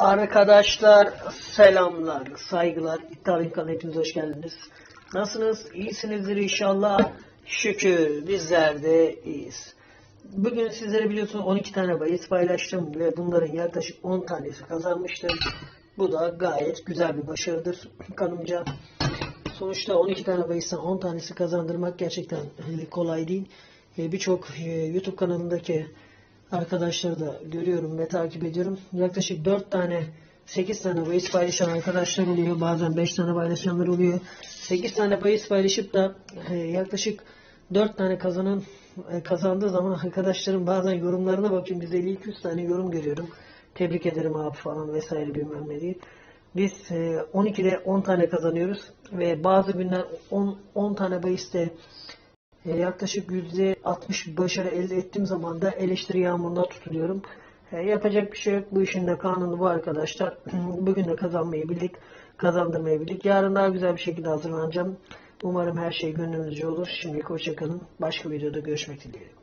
Arkadaşlar selamlar, saygılar. İddia hepiniz hoş geldiniz. Nasılsınız? İyisinizdir inşallah. Şükür bizler de iyiyiz. Bugün sizlere biliyorsunuz 12 tane bahis paylaştım ve bunların yaklaşık 10 tanesi kazanmıştım. Bu da gayet güzel bir başarıdır kanımca. Sonuçta 12 tane bahisten 10 tanesi kazandırmak gerçekten kolay değil. Birçok e, YouTube kanalındaki arkadaşları da görüyorum ve takip ediyorum. Yaklaşık 4 tane 8 tane bahis paylaşan arkadaşlar oluyor. Bazen 5 tane paylaşanlar oluyor. 8 tane bahis paylaşıp da e, yaklaşık 4 tane kazanan e, kazandığı zaman arkadaşlarım bazen yorumlarına bakıyorum. Biz 52 tane yorum görüyorum. Tebrik ederim abi falan vesaire bilmem ne diye. Biz e, 12'de 10 tane kazanıyoruz ve bazı günler 10, 10 tane bahiste e, yaklaşık %60 başarı elde ettiğim zaman da eleştiri yağmurunda tutuluyorum. E, yapacak bir şey yok. Bu işin de kanunu bu arkadaşlar. Bugün de kazanmayı bildik. Kazandırmayı bildik. Yarın daha güzel bir şekilde hazırlanacağım. Umarım her şey gönlünüzce olur. Şimdilik hoşçakalın. Başka videoda görüşmek dileğiyle.